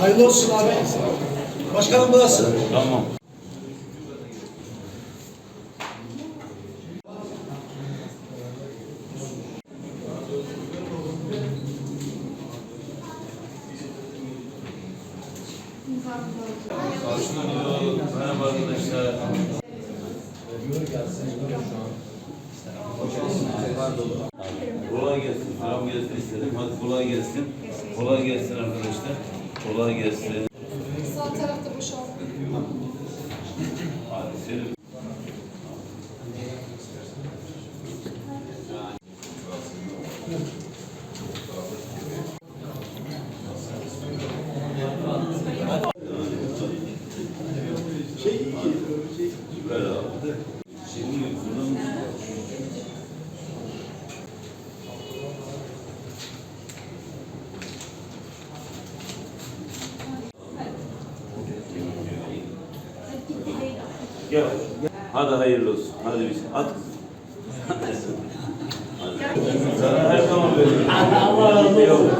Hayırlı olsun abi. Başkanım burası. Tamam. Merhaba arkadaşlar. Kolay gelsin. Selam gelsin istedim. Hadi kolay gelsin. Kolay gelsin arkadaşlar. Kolay gelsin. Sağ tarafta boşaldı. Hadi senin. Süper abi. Gel. Hadi hayırlı olsun. Hadi biz. At kızım. Sana her zaman veririm. Allah razı olsun.